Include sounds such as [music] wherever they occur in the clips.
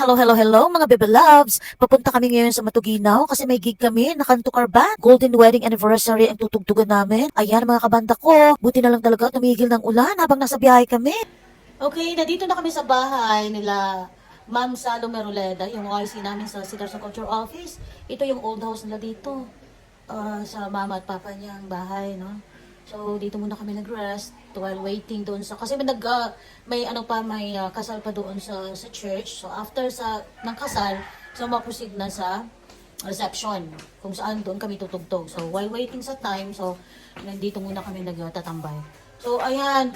Hello, hello, hello mga bebe loves! Papunta kami ngayon sa Matuginaw kasi may gig kami na Kantukar Band. Golden Wedding Anniversary ang tutugtugan namin. Ayan mga kabanda ko, buti na lang talaga tumigil ng ulan habang nasa biyahe kami. Okay, nandito na kami sa bahay nila Ma'am Salome Roleda, yung YC namin sa Cedars and Culture Office. Ito yung old house nila dito. ah, sa mama at papa niyang bahay, no? So, dito muna kami nag-rest while waiting doon sa... Kasi may, nag, ah, may ano pa, may ah, kasal pa doon sa, sa church. So, after sa ng kasal, so maproceed na sa reception. Kung saan doon kami tutugtog. So, while waiting sa time, so, nandito muna kami nagtatambay. So, ayan,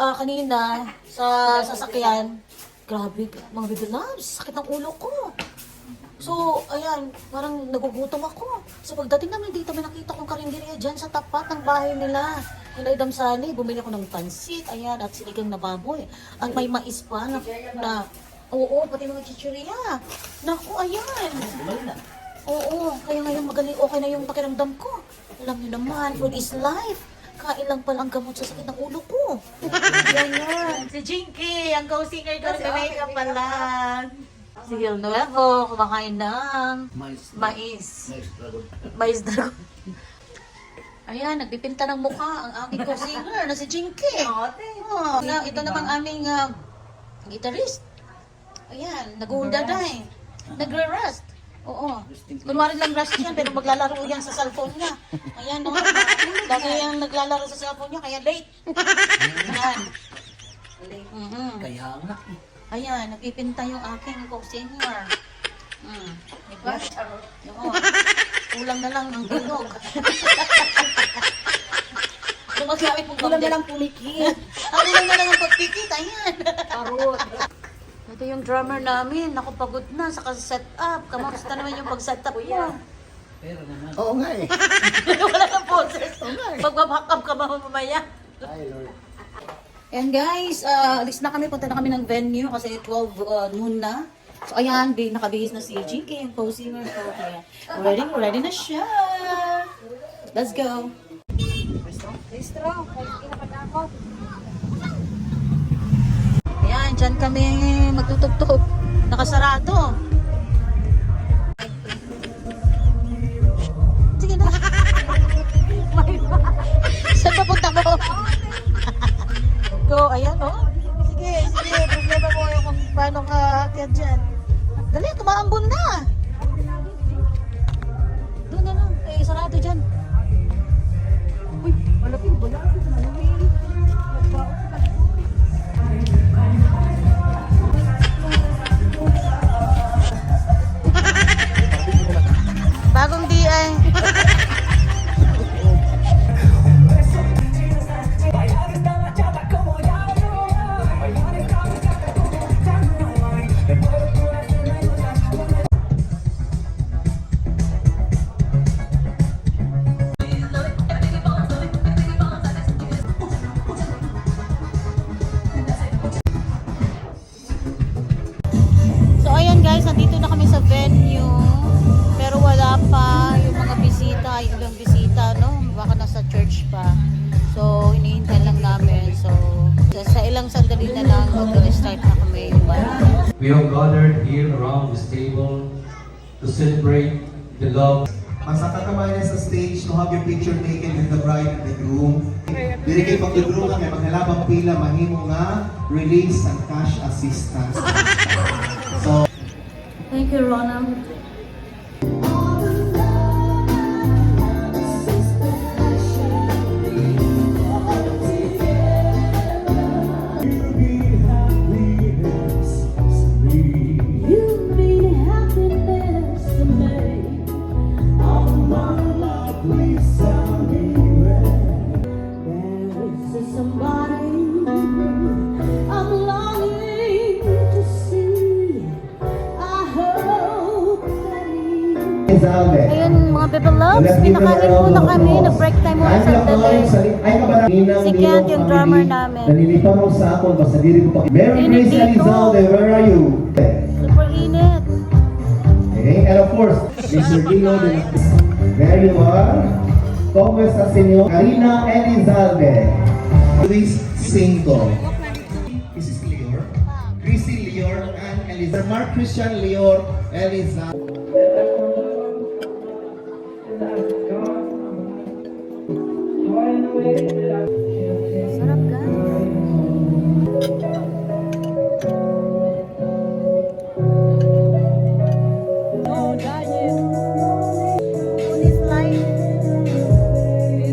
ah, kanina, sa sasakyan, grabe, mga baby loves, sakit ng ulo ko. So, ayan, parang nagugutom ako. So, pagdating namin dito, may nakita kong karinderya dyan sa tapat ng bahay nila. Kila Idam Sani, bumili ako ng pansit, ayan, at sinigang na baboy. At may mais pa na, na oo, pati mga chichirya. Naku, ayan. Oo, kaya ngayon magaling, okay na yung pakiramdam ko. Alam niyo naman, food is life. Kain lang pala ang gamot sa sakit ng ulo ko. Yan yan. Si Jinky, ang go-singer ko sa makeup pala. Si Gil Nuevo, kumakain ng Mais. mais. Mais dragon. Ayan, nagpipinta ng mukha ang aming co-singer na si Jinky. Oh, na, ito namang aming ah, guitarist. Ayan, nag-uundaday. Nagre-rest. Oo. Kunwari lang rest yan, pero maglalaro yan sa cellphone niya. Ayan, no? Lagi yan naglalaro sa cellphone niya, kaya late. Ayan. Mhm. Kaya nga. Ayan, nagpipinta yung aking co-singer. Mm. Diba? Oo. Kulang na lang ng bilog. Lumagamit [laughs] mong Kulang na lang pumikit. [laughs] Ah, kulang na lang ang pagpikit. Ayan. Parot. Ito yung drummer namin. Ako pagod na sa set up. Kamusta naman yung pag-set up mo? Pero naman. Oo nga eh. [laughs] Wala kang poses. Magbaback up ka ba mamaya? Ay, Lord. And guys, uh, alis na kami. Punta na kami ng venue kasi 12 uh, noon na. So ayan, di, nakabihis na si GK, yung co-singer ko. Ready, ready na siya. Let's go. Ayan, dyan kami magtutugtog. Nakasarado. Ayan oh. Sige, sige, problema mo yung kung paano ka akyat dyan. To celebrate the love Masaka ka ba sa stage to have your picture taken with the bride and the groom? Dili kay pagdudro nga may maghalabang pila mahimo nga release and cash assistance. So Thank you, Ronald. Bebe loves, pinakain muna kami. Nag-break time muna sandali. Si Kent, yung drummer namin. Nalilipan mo sa ako, basta diri ko pa. Mary Grace. Elizalde, where are you? Super init. Okay, and of course, Mr. Dino There you are. ¿Cómo está, señor? Karina Elizalde. Luis Cinco. Mrs. Leor. Chrissy Leor and Elizar, Mark Christian Leor, Elizar.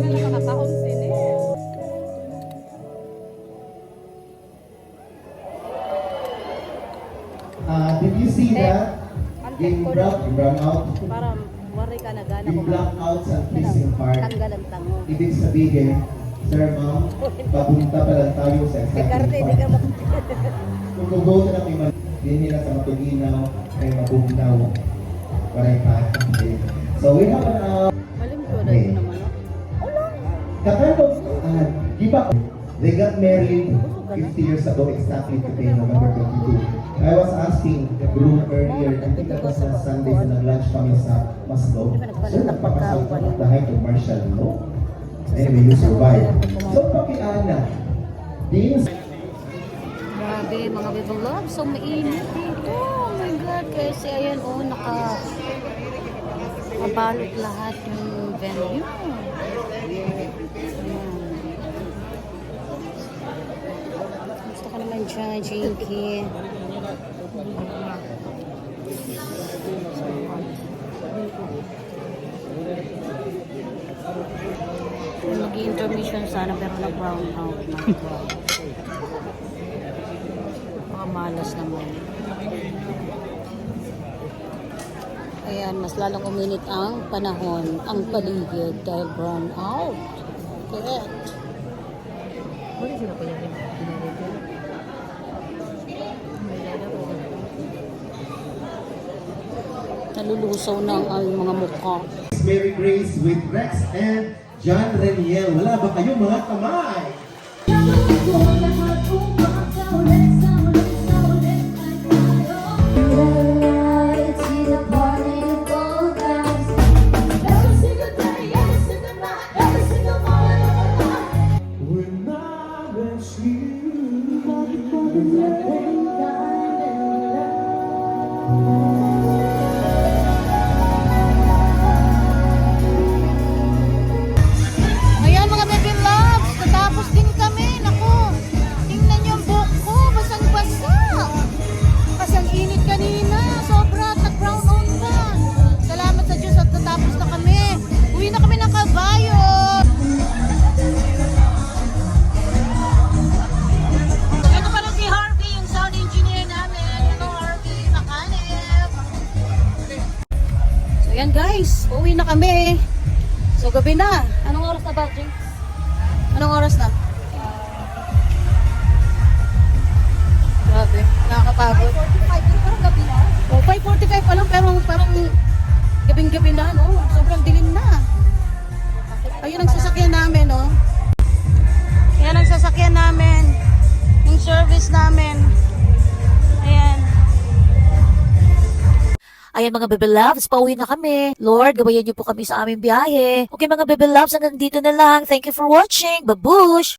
Nakakataon sini. Uh, did you see that? Yung brown, brown out, wari ka na gana ko. yung out sa facing part. Tanggal ang tango. Ibig sabihin, Sir Ma'am, [laughs] papunta pa lang tayo sa Kay exciting Karte, hindi ka part. mak- Kung gugo na may man, din nila sa matuginaw, kay mabugnaw. Paray pa. So we have an uh, Malim ko na Okay. naman. no? Kakano, uh, di ba, they got married 50 years ago exactly today, November 22. I was asking the groom earlier, that was on Sunday na nag-lunch kami sa Maslow. Sir, nagpakasal ka at dahil to martial law? Anyway, you survived. So, pakiana, din Grabe mga people love, so mainit dito. Oh my God, kasi ayan oh, naka nakabalot lahat yung venue. Ayan. Gusto ka naman dyan, Jinky. Mag-intermission sana pero nag-brown out na. Mga malas naman. Ayan, mas lalong uminit ang panahon, ang paligid dahil brown out. Correct. Nalulusaw na ang mga mukha. Mary Grace with Rex and John Reniel. Wala ba kayo mga kamay? Kami. So gabi na. Anong oras na ba, Jinx? Anong oras na? Ayan mga baby loves, pauwi na kami. Lord, gabayan niyo po kami sa aming biyahe. Okay mga baby loves, hanggang dito na lang. Thank you for watching. Babush!